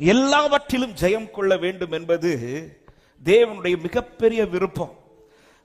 எல்லாவற்றிலும் ஜெயம் கொள்ள வேண்டும் என்பது தேவனுடைய மிகப்பெரிய விருப்பம்.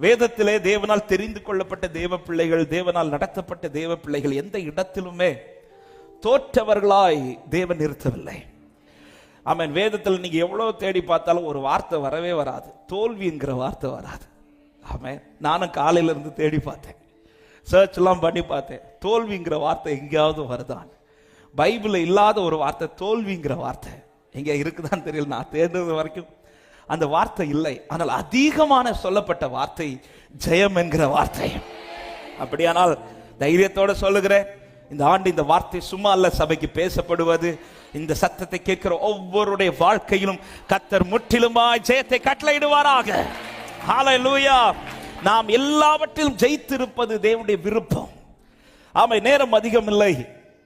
வேதத்திலே தேவனால் தெரிந்து கொள்ளப்பட்ட தேவ பிள்ளைகள் தேவனால் நடத்தப்பட்ட தேவ பிள்ளைகள் எந்த இடத்திலுமே தோற்றவர்களாய் தேவன் நிறுத்தவில்லை. ஆமன். வேதத்தில் நீங்க எவ்வளவு தேடி பார்த்தாலும் ஒரு வார்த்தை வரவே வராது. தோல்விங்கிற வார்த்தை வராது. ஆமன். நானும் காலையில இருந்து தேடி பார்த்தேன். சர்ச் எல்லாம் பண்ணி பார்த்தேன். தோல்விங்கிற வார்த்தை எங்கேயாவது வருதான். பைபிள் இல்லாத ஒரு வார்த்தை தோல்விங்கிற வார்த்தை. எங்கே இருக்குதான்னு தெரியல நான் தேடுறது வரைக்கும். அந்த வார்த்தை இல்லை. ஆனால் அதிகமான சொல்லப்பட்ட வார்த்தை ஜெயம் என்கிற வார்த்தை. அப்படியானால் தைரியத்தோட சொல்லுகிறேன் இந்த ஆண்டு இந்த வார்த்தை சும்மா அல்ல சபைக்கு பேசப்படுவது இந்த சத்தத்தை கேட்கிற ஒவ்வொருடைய வாழ்க்கையிலும் கத்தர் முற்றிலுமாய் ஜெயத்தை கட்டளையிடுவாராக. நாம் எல்லாவற்றிலும் ஜெயித்திருப்பது தேவனுடைய விருப்பம். ஆமை நேரம் அதிகம் இல்லை.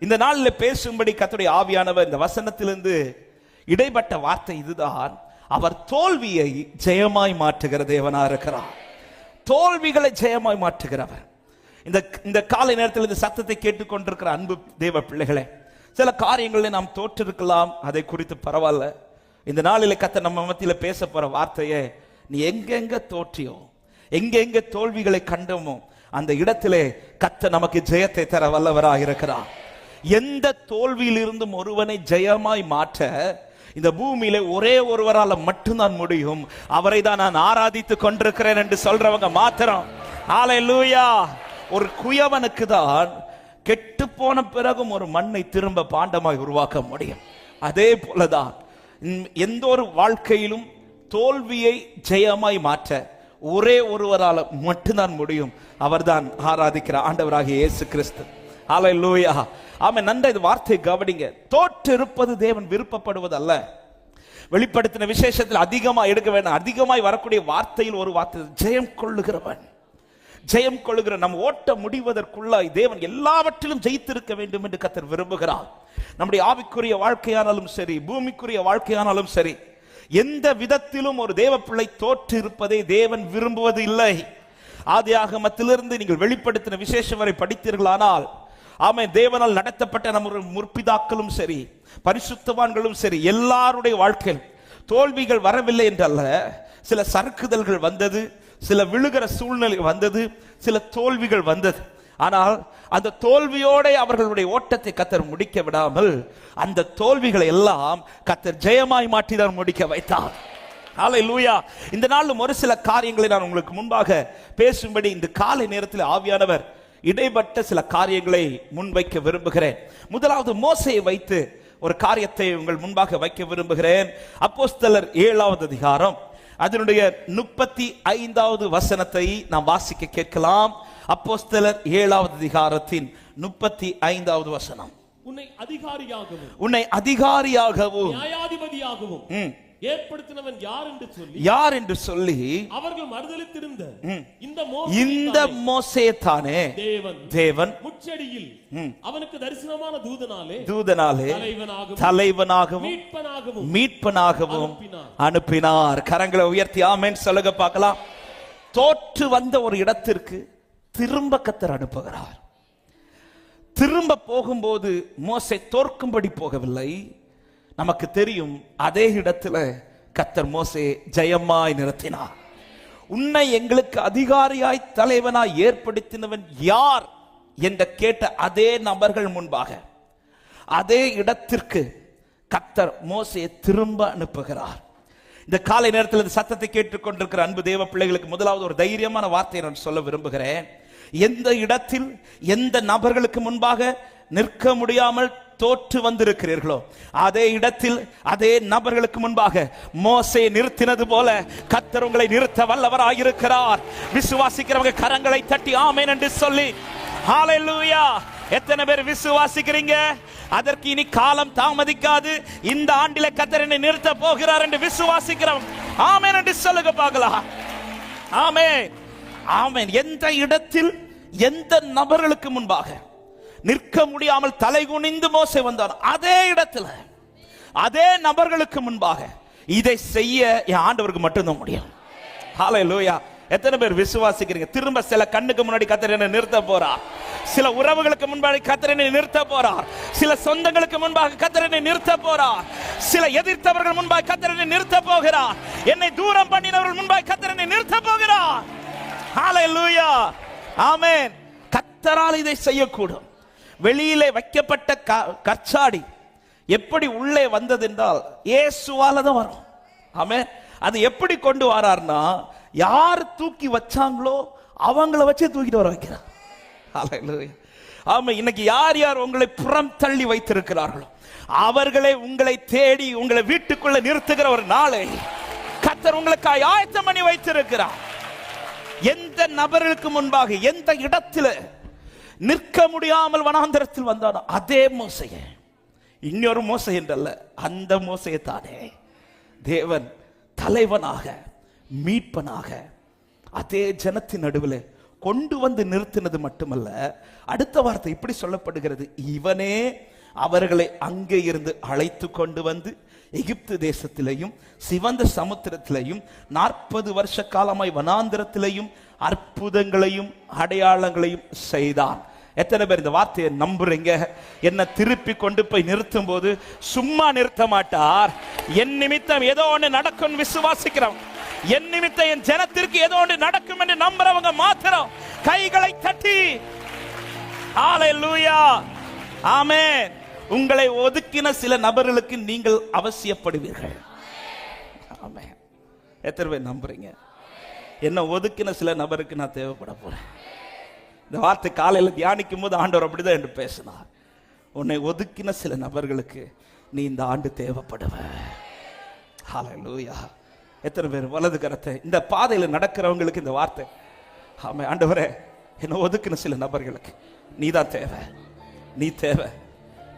இந்த நாளில் பேசும்படி கத்துடைய ஆவியானவர் இந்த வசனத்திலிருந்து இடைப்பட்ட வார்த்தை இதுதான். அவர் தோல்வியை ஜெயமாய் மாற்றுகிற தேவனா இருக்கிறார். தோல்விகளை ஜெயமாய் மாற்றுகிறவர். இந்த இந்த காலை நேரத்தில் இந்த சத்தத்தை கேட்டுக்கொண்டிருக்கிற அன்பு தேவ பிள்ளைகளே சில காரியங்களில் நாம் தோற்றிருக்கலாம் அதை குறித்து பரவாயில்ல. இந்த நாளில் கத்த நம்ம மத்தியில் பேச போற வார்த்தையே நீ எங்கெங்க தோற்றியோ எங்கெங்க தோல்விகளை கண்டோமோ அந்த இடத்திலே கத்த நமக்கு ஜெயத்தை தர வல்லவராக இருக்கிறார். எந்த தோல்வியிலிருந்தும் ஒருவனை ஜெயமாய் மாற்ற இந்த பூமியில ஒரே ஒருவரால மட்டும்தான் முடியும். அவரை தான் நான் ஆராதித்து கொண்டிருக்கிறேன் என்று சொல்றவங்க மாத்திரம். ஹalleluya ஒரு குயவனுக்கு தான் கெட்டு போன பிறகும் ஒரு மண்ணை திரும்ப பாண்டமாய் உருவாக்க முடியும். அதே போலதான் எந்த ஒரு வாழ்க்கையிலும் தோல்வியை ஜெயமாய் மாற்ற ஒரே ஒருவரால மட்டும்தான் முடியும். அவர்தான் ஆராதிக்கிற ஆண்டவராகிய இயேசு கிறிஸ்து. ஹalleluya ஆமென். நன்ற இது வார்த்தை கவனிங்க. தோற்று இருப்பது தேவன் விருப்பப்படுவதல்ல. வெளிப்படுத்தின விசேஷத்தில் அதிகமாக எடுக்க வேண்டாம். அதிகமாய் வரக்கூடிய வார்த்தையில் ஒரு வார்த்தை. ஜெயம் கொள்ளுகிறவன். ஜெயம் கொள்ளுகிற நம் ஓட்ட முடிவதற்குள்ளாய் தேவன் எல்லாவற்றிலும் ஜெயித்திருக்க வேண்டும் என்று கத்தர் விரும்புகிறார். நம்முடைய ஆவிக்குரிய வாழ்க்கையானாலும் சரி பூமிக்குரிய வாழ்க்கையானாலும் சரி எந்த விதத்திலும் ஒரு தேவ பிள்ளை தோற்று இருப்பதை தேவன் விரும்புவது இல்லை ஆதியாகமத்திலிருந்து நீங்கள் வெளிப்படுத்தின விசேஷம் வரை படித்தீர்களானால் ஆமை தேவனால் நடத்தப்பட்ட நம்ம முற்பிதாக்களும் சரி பரிசுத்தவான்களும் சரி எல்லாருடைய வாழ்க்கையில் தோல்விகள் வரவில்லை என்றல்ல. சில சறுக்குதல்கள் வந்தது சில விழுகிற சூழ்நிலை வந்தது சில தோல்விகள் வந்தது. ஆனால் அந்த தோல்வியோட அவர்களுடைய ஓட்டத்தை கத்தர் முடிக்க விடாமல் அந்த தோல்விகளை எல்லாம் கத்தர் ஜெயமாய் மாற்றிதான் முடிக்க வைத்தார். லூயா இந்த நாளும் ஒரு சில காரியங்களை நான் உங்களுக்கு முன்பாக பேசும்படி இந்த காலை நேரத்தில் ஆவியானவர் இடைப்பட்ட சில காரியங்களை முன்வைக்க விரும்புகிறேன். முதலாவது மோசையை வைத்து ஒரு காரியத்தை உங்கள் முன்பாக வைக்க விரும்புகிறேன். அப்போஸ்தலர் ஏழாவது அதிகாரம். அதனுடைய முப்பத்தி ஐந்தாவது வசனத்தை நாம் வாசிக்க கேட்கலாம். அப்போஸ்தலர் ஏழாவது அதிகாரத்தின் முப்பத்தி ஐந்தாவது வசனம். உன்னை அதிகாரியாகவும் உன்னை அதிகாரியாகவும் நியாயாதிபதியாகவும் ஏற்படுத்தினவன் யார் என்று சொல்லி யார் என்று சொல்லி அவர்கள் மறுதலித்திருந்த இந்த இந்த மோசே தானே. தேவன். தேவன். முச்சடியில் அவனுக்கு தரிசனமான தூதனாலே தூதனாலே தலைவனாகவும் தலைவனாகவும் மீட்பனாகவும் மீட்பனாகவும் அனுப்பினார். அனுப்பினார். கரங்களை உயர்த்தி ஆமென். சொல்லுங்க பார்க்கலாம். தோற்று வந்த ஒரு இடத்திற்கு திரும்ப கத்தர் அனுப்புகிறார். திரும்ப போகும்போது மோசை தோற்கும்படி போகவில்லை. நமக்கு தெரியும் அதே இடத்துல கத்தர் மோசே ஜெயமாய் நிறுத்தினார். உன்னை எங்களுக்கு அதிகாரியாய் தலைவனாய் ஏற்படுத்தினவன் யார் என்ற கேட்ட அதே நபர்கள் முன்பாக அதே இடத்திற்கு கத்தர் மோசையை திரும்ப அனுப்புகிறார். இந்த காலை நேரத்தில் இந்த சத்தத்தை கேட்டுக்கொண்டிருக்கிற அன்பு தேவ பிள்ளைகளுக்கு முதலாவது ஒரு தைரியமான வார்த்தையை நான் சொல்ல விரும்புகிறேன். எந்த இடத்தில் எந்த நபர்களுக்கு முன்பாக நிற்க முடியாமல் தோற்று வந்திருக்கிறீர்களோ? அதே இடத்தில் அதே நபர்களுக்கு முன்பாக மோசை நிறுத்தினது போல கத்தர் உங்களை நிறுத்த வல்லவராயிருக்கிறார். விசுவாசிக்கிறவங்க கரங்களை தட்டி ஆமேன் என்று சொல்லி ஹalleluya! எத்தனை பேர் விசுவாசிக்கிறீங்க? அதற்கு இனி காலம் தாமதிக்காது. இந்த ஆண்டில கத்தர் என்னை நிறுத்த போகிறார் என்று விசுவாசிக்கிறோம் ஆமேன் என்று சொல்லுங்க பார்க்கலாம். ஆமே ஆமேன். எந்த இடத்தில் எந்த நபர்களுக்கு முன்பாக நிற்க முடியாமல் தலை குனிந்து மோசை வந்தார் அதே இடத்துல அதே நபர்களுக்கு முன்பாக இதை செய்ய என் ஆண்டவருக்கு மட்டும்தான் முடியும். ஹalleluya எத்தனை பேர் விசுவாசிக்கிறீங்க? திரும்ப சில கண்ணுக்கு முன்னாடி கத்தர் நிறுத்த போறார். சில உறவுகளுக்கு முன்பாக கத்திரனை நிறுத்த போறார். சில சொந்தங்களுக்கு முன்பாக கத்திரனை நிறுத்த போறார். சில எதிர்த்தவர்கள் முன்பாக கத்திரனை நிறுத்த போகிறார். என்னை தூரம் பண்ணினவர்கள் முன்பாக கத்திரனை நிறுத்த போகிறார். லூயா ஆமேன் கத்தரால் இதை செய்யக்கூடும். வெளியிலே வைக்கப்பட்ட க- கற்சாடி எப்படி உள்ளே வந்தது என்றால் ஏசுவால தான் வரும். ஆமே அது எப்படி கொண்டு வரார்னா யார் தூக்கி வச்சாங்களோ அவங்கள வச்சே தூக்கிட்டு வர வைக்கிறார். ஆமா இன்னைக்கு யார் யார் உங்களை புறம் தள்ளி வைத்திருக்கிறார்களோ அவர்களை உங்களை தேடி உங்களை வீட்டுக்குள்ள நிறுத்துகிற ஒரு நாளை கத்தர் உங்களுக்காக ஆயத்தம் பண்ணி வைத்திருக்கிறார். எந்த நபர்களுக்கு முன்பாக எந்த இடத்துல நிற்க முடியாமல் வனாந்தரத்தில் வந்தானோ? அதே மோசைய. இன்னொரு மோசை என்றல்ல அந்த மோசையை தானே. தேவன் தலைவனாக மீட்பனாக அதே ஜனத்தின் நடுவில் கொண்டு வந்து நிறுத்தினது மட்டுமல்ல அடுத்த வார்த்தை இப்படி சொல்லப்படுகிறது. இவனே அவர்களை அங்கே இருந்து அழைத்து கொண்டு வந்து எகிப்து தேசத்திலையும் சிவந்த சமுத்திரத்திலையும் நாற்பது வருஷ காலமாய் வனாந்திரத்திலையும் அற்புதங்களையும் அடையாளங்களையும் செய்தான். எத்தனை பேர் இந்த வார்த்தையை நம்புறீங்க? என்ன திருப்பி கொண்டு போய் நிறுத்தும் போது சும்மா நிறுத்த மாட்டார். என் நிமித்தம் ஏதோ ஒன்று நடக்கும் விசுவாசிக்கிறோம் என் நிமித்தம் என் ஜனத்திற்கு ஏதோ ஒன்று நடக்கும் என்று நம்புறவங்க மாத்திரம் கைகளை தட்டி. ஆலை லூயா ஆமேன் உங்களை ஒதுக்கின சில நபர்களுக்கு நீங்கள் அவசியப்படுவீர்கள். ஆமென். எத்தனை பேர் நம்புறீங்க? என்ன ஒதுக்கின சில நபருக்கு நான் தேவைப்பட போறேன். இந்த வார்த்தை காலையில் தியானிக்கும் போது ஆண்டவர் அப்படிதான் என்று பேசினார். உன்னை ஒதுக்கின சில நபர்களுக்கு நீ இந்த ஆண்டு தேவைப்படுவ. ஹalleluya. எத்தனை பேர் வலது கரத்தை இந்த பாதையில் நடக்கிறவங்களுக்கு இந்த வார்த்தை. ஆமாம் ஆண்டவரே என்னை ஒதுக்கின சில நபர்களுக்கு நீ தான் தேவை. நீ தேவை.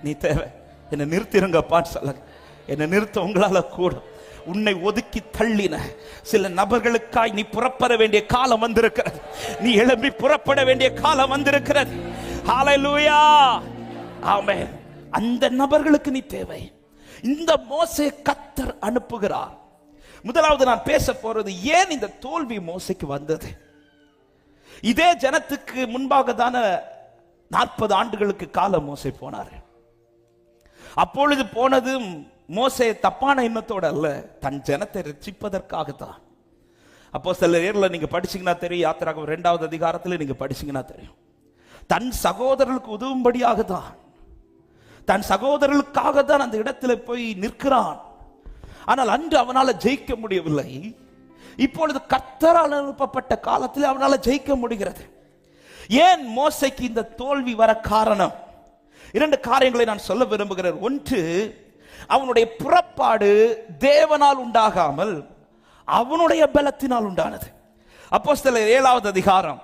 நீ தேவை. என்னை நிறுத்திருங்கப்பான்னு சொல்லுங்க. என்னை நிறுத்த உங்களால கூடும் உன்னை ஒதுக்கி தள்ளின சில நபர்களுக்காய் நீ புறப்பட வேண்டிய காலம் வந்திருக்கிறது. நீ எழும்பி புறப்பட வேண்டிய காலம் வந்திருக்கிறது. ஹalleluya ஆமென். அந்த நபர்களுக்கு நீ தேவை. இந்த மோசே கத்தர் அனுப்புகிறார். முதலாவது நான் பேச போறது ஏன் இந்த தோல்வி மோசைக்கு வந்தது? இதே ஜனத்துக்கு முன்பாக தானே நாற்பது ஆண்டுகளுக்கு காலம் மோசை போனார். அப்பொழுது போனதும் மோசே தப்பான எண்ணத்தோடு அல்ல தன் ஜனத்தை ரட்சிப்பதற்காகத்தான். அப்போ சில நேரில் நீங்கள் படிச்சிங்கன்னா தெரியும் யாத்திராக ரெண்டாவது அதிகாரத்தில் நீங்கள் படிச்சிங்கன்னா தெரியும். தன் சகோதரர்களுக்கு உதவும்படியாக தான் தன் சகோதரர்களுக்காக தான் அந்த இடத்துல போய் நிற்கிறான். ஆனால் அன்று அவனால் ஜெயிக்க முடியவில்லை. இப்பொழுது கர்த்தரால் அனுப்பப்பட்ட காலத்தில் அவனால் ஜெயிக்க முடிகிறது. ஏன் மோசைக்கு இந்த தோல்வி வர காரணம்? இரண்டு காரியங்களை நான் சொல்ல விரும்புகிறேன். ஒன்று அவனுடைய புறப்பாடு தேவனால் உண்டாகாமல் அவனுடைய பலத்தினால் உண்டானது. அப்போ சில ஏழாவது அதிகாரம்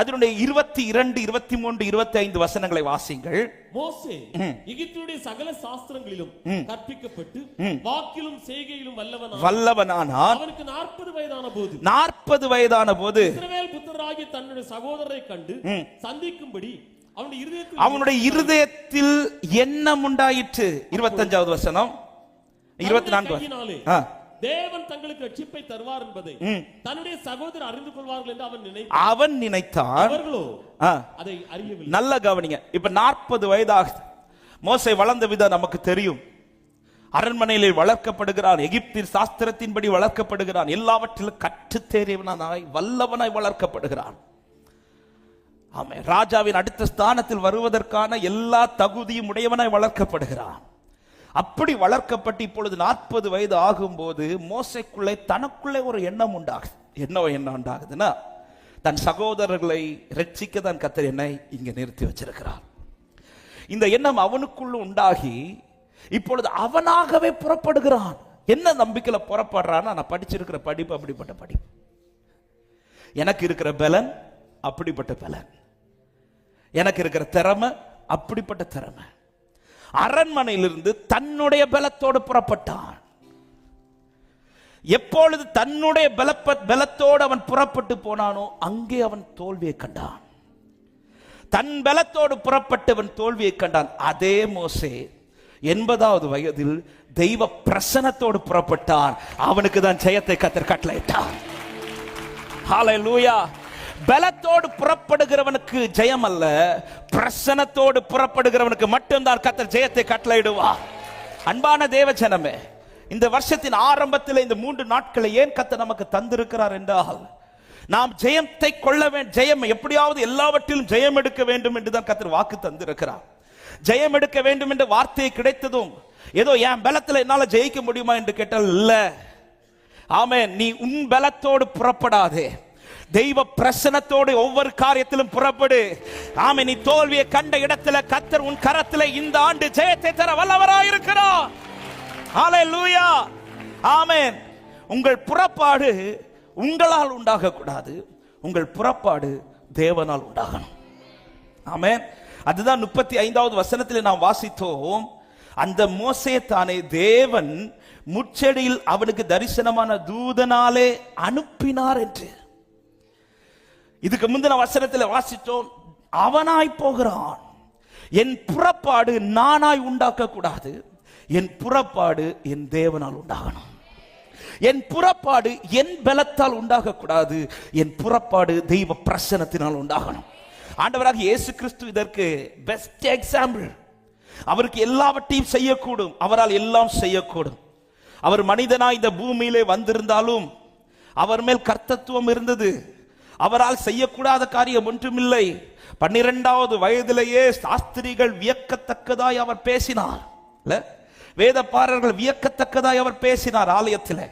அதனுடைய இருபத்தி இரண்டு இருபத்தி மூன்று இருபத்தி ஐந்து வசனங்களை வாசிங்கள் மோசே எகிப்துடைய சகல சாஸ்திரங்களிலும் கற்பிக்கப்பட்டு வாக்கிலும் செய்கையிலும் வல்லவனான வல்லவனானான். அவனுக்கு நாற்பது வயதான போது நாற்பது வயதான போது இஸ்ரவேல் புத்திரராகிய தன்னுடைய சகோதரரை கண்டு சந்திக்கும்படி அவனுடைய இருதயத்தில் எண்ணம் உண்டாயிற்று. இருபத்தஞ்சாவது வசனம். இருபத்தி நான்கு. தேவன் தங்களுக்கு ரட்சிப்பை தருவார் என்பதை தன்னுடைய சகோதரர் அறிந்து கொள்வார்கள் என்று அவன் நினைத்தான் அவன் நினைத்தான். அவர்களோ அதை அறியவில்லை. நல்ல கவனிங்க. இப்ப நாற்பது வயதாகுது மோசை வளர்ந்த விதம் நமக்கு தெரியும். அரண்மனையில் வளர்க்கப்படுகிறான். எகிப்தின் சாஸ்திரத்தின்படி வளர்க்கப்படுகிறான். எல்லாவற்றிலும் கற்றுத் தேறியவனாய் வல்லவனாய் வளர்க்கப்படுகிறான். அவன் ராஜாவின் அடுத்த ஸ்தானத்தில் வருவதற்கான எல்லா தகுதியும் உடையவனாய் வளர்க்கப்படுகிறான். அப்படி வளர்க்கப்பட்டு இப்பொழுது நாற்பது வயது ஆகும்போது மோசைக்குள்ளே தனக்குள்ளே ஒரு எண்ணம் உண்டாகுது. என்ன எண்ணம் உண்டாகுதுன்னா தன் சகோதரர்களை ரட்சிக்க தான் கத்தர் என்னை இங்கே நிறுத்தி வச்சிருக்கிறார். இந்த எண்ணம் அவனுக்குள்ள உண்டாகி இப்பொழுது அவனாகவே புறப்படுகிறான். என்ன நம்பிக்கையில் புறப்படுறான்னா நான் படிச்சிருக்கிற படிப்பு அப்படிப்பட்ட படிப்பு. எனக்கு இருக்கிற பலன் அப்படிப்பட்ட பலன். எனக்கு இருக்கிற திறமை அப்படிப்பட்ட திறமை. அரண்மனையிலிருந்து தன்னுடைய பலத்தோடு புறப்பட்டான். எப்பொழுது தன்னுடைய பலப்ப பலத்தோடு அவன் புறப்பட்டு போனானோ அங்கே அவன் தோல்வியை கண்டான். தன் பலத்தோடு புறப்பட்டவன் தோல்வியை கண்டான். அதே மோசே எண்பதாவது வயதில் தெய்வ பிரசனத்தோடு புறப்பட்டான். அவனுக்கு தான் ஜெயத்தை கத்தர் ஹாலை லூயா பலத்தோடு புறப்படுகிறவனுக்கு ஜெயம் அல்ல பிரசனத்தோடு புறப்படுகிறவனுக்கு மட்டும்தான் கத்தர் ஜெயத்தை கட்டளையிடுவா அன்பான தேவஜனமே இந்த வருஷத்தின் ஆரம்பத்தில் இந்த மூன்று நாட்களை ஏன் கத்தர் நமக்கு தந்திருக்கிறார் என்றால் நாம் ஜெயத்தை கொள்ள வேண்டும் ஜெயம் எப்படியாவது எல்லாவற்றிலும் ஜெயம் எடுக்க வேண்டும் என்று தான் கத்தர் வாக்கு தந்திருக்கிறார். ஜெயம் எடுக்க வேண்டும் என்ற வார்த்தை கிடைத்ததும் ஏதோ என் பலத்தில் என்னால ஜெயிக்க முடியுமா என்று கேட்டால் இல்ல. ஆமே நீ உன் பலத்தோடு புறப்படாதே. தெய்வ பிரசனத்தோடு ஒவ்வொரு காரியத்திலும் புறப்படு. ஆமே நீ தோல்வியை கண்ட இடத்துல கத்தர் உன் கரத்துல இந்த ஆண்டு ஜெயத்தை தர வல்லவராயிருக்கிறார். லூயா ஆமை உங்கள் புறப்பாடு உங்களால் உண்டாக கூடாது உங்கள் புறப்பாடு தேவனால் உண்டாகணும். ஆமேன். அதுதான் முப்பத்தி ஐந்தாவது வசனத்தில் நாம் வாசித்தோம். அந்த மோசையை தானே தேவன் முச்செடியில் அவனுக்கு தரிசனமான தூதனாலே அனுப்பினார் என்று. இதுக்கு முந்தின வசனத்தில் வாசித்தோம் அவனாய் போகிறான். என் புறப்பாடு நானாய் உண்டாக்க கூடாது என் புறப்பாடு என் தேவனால் உண்டாகணும். என் புறப்பாடு என் பலத்தால் உண்டாக கூடாது என் புறப்பாடு தெய்வ பிரசனத்தினால் உண்டாகணும். ஆண்டவராக இயேசு கிறிஸ்து இதற்கு பெஸ்ட் எக்ஸாம்பிள் அவருக்கு எல்லாவற்றையும் செய்யக்கூடும். அவரால் எல்லாம் செய்யக்கூடும். அவர் மனிதனாய் இந்த பூமியிலே வந்திருந்தாலும் அவர் மேல் கர்த்தத்துவம் இருந்தது. அவரால் செய்யக்கூடாத காரியம் ஒன்றுமில்லை. பன்னிரெண்டாவது வயதிலேயே சாஸ்திரிகள் வியக்கத்தக்கதாய் அவர் பேசினார். வேதப்பாரர்கள் வியக்கத்தக்கதாய் அவர் பேசினார் ஆலயத்தில்.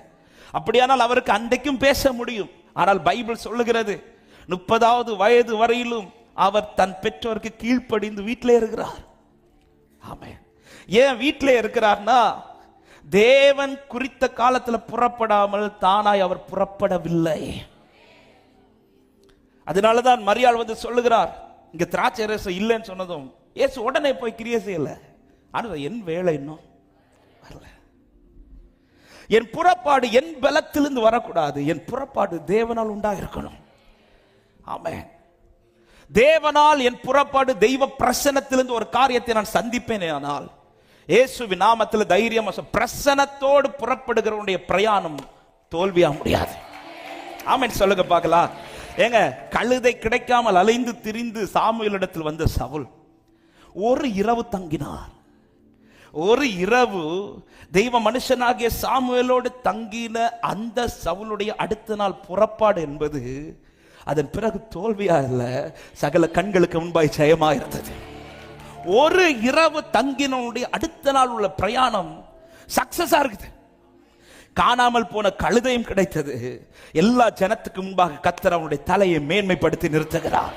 அப்படியானால் அவருக்கு அன்றைக்கும் பேச முடியும். ஆனால் பைபிள் சொல்லுகிறது முப்பதாவது வயது வரையிலும் அவர் தன் பெற்றோருக்கு கீழ்ப்படிந்து வீட்டிலே இருக்கிறார். ஆமே ஏன் வீட்டிலே இருக்கிறார்னா தேவன் குறித்த காலத்தில் புறப்படாமல் தானாய் அவர் புறப்படவில்லை. அதனால தான் மரியாள் வந்து சொல்லுகிறார் இங்க திராட்சை ரசம் இல்லைன்னு சொன்னதும் ஏசு உடனே போய் கிரியை செய்யல. ஆனால் என் வேலை இன்னும் வரல. என் புறப்பாடு என் பலத்திலிருந்து வரக்கூடாது. என் புறப்பாடு தேவனால் உண்டாக இருக்கணும் ஆமென். தேவனால் என் புறப்பாடு தெய்வ பிரசனத்திலிருந்து ஒரு காரியத்தை நான் சந்திப்பேன் ஆனால் ஏசு நாமத்தில் தைரியம் பிரசனத்தோடு புறப்படுகிறவனுடைய பிரயாணம் தோல்வியாக முடியாது. ஆமேன். சொல்லுங்க பார்க்கலாம். ஏங்க கழுதை கிடைக்காமல் அலைந்து திரிந்து சாமுவேலிடத்தில் வந்த சவுல் ஒரு இரவு தங்கினார். ஒரு இரவு தெய்வ மனுஷனாகிய சாமுவேலோடு தங்கின அந்த சவுளுடைய அடுத்த நாள் புறப்பாடு என்பது அதன் பிறகு தோல்வியா இல்ல சகல கண்களுக்கு முன்பாய் ஜெயமா இருந்தது. ஒரு இரவு தங்கினவனுடைய அடுத்த நாள் உள்ள பிரயாணம் சக்சஸா இருக்குது. காணாமல் போன கழுதையும் கிடைத்தது. எல்லா ஜனத்துக்கு முன்பாக கத்தர் அவனுடைய தலையை மேன்மைப்படுத்தி நிறுத்துகிறார்.